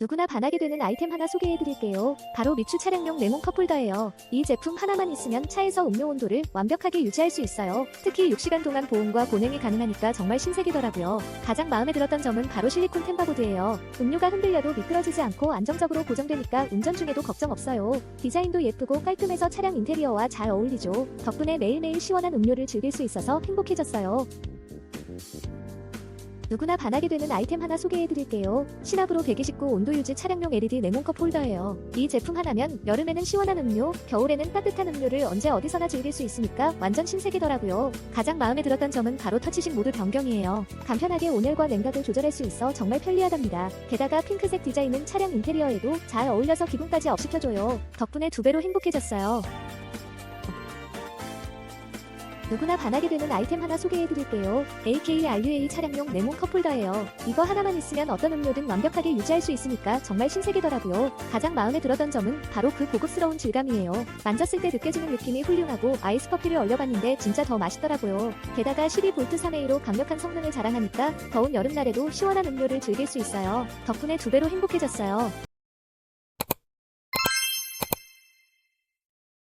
누구나 반하게 되는 아이템 하나 소개해드릴게요. 바로 미추 차량용 레몬 컵홀더예요. 이 제품 하나만 있으면 차에서 음료 온도를 완벽하게 유지할 수 있어요. 특히 6시간 동안 보온과 보냉이 가능하니까 정말 신세계더라고요. 가장 마음에 들었던 점은 바로 실리콘 템바보드예요. 음료가 흔들려도 미끄러지지 않고 안정적으로 고정되니까 운전 중에도 걱정 없어요. 디자인도 예쁘고 깔끔해서 차량 인테리어와 잘 어울리죠. 덕분에 매일매일 시원한 음료를 즐길 수 있어서 행복해졌어요. 누구나 반하게 되는 아이템 하나 소개해드릴게요. 시나브로 129 온도 유지 차량용 LED 레몬컵 홀더예요. 이 제품 하나면 여름에는 시원한 음료, 겨울에는 따뜻한 음료를 언제 어디서나 즐길 수 있으니까 완전 신세계더라고요. 가장 마음에 들었던 점은 바로 터치식 모드 변경이에요. 간편하게 온열과 냉각을 조절할 수 있어 정말 편리하답니다. 게다가 핑크색 디자인은 차량 인테리어에도 잘 어울려서 기분까지 업시켜줘요. 덕분에 두 배로 행복해졌어요. 누구나 반하게 되는 아이템 하나 소개해드릴게요. AK RUA 차량용 레몬 컵홀더예요. 이거 하나만 있으면 어떤 음료든 완벽하게 유지할 수 있으니까 정말 신세계더라고요. 가장 마음에 들었던 점은 바로 그 고급스러운 질감이에요. 만졌을 때 느껴지는 느낌이 훌륭하고 아이스 커피를 얼려봤는데 진짜 더 맛있더라고요. 게다가 12V 3A로 강력한 성능을 자랑하니까 더운 여름날에도 시원한 음료를 즐길 수 있어요. 덕분에 두 배로 행복해졌어요.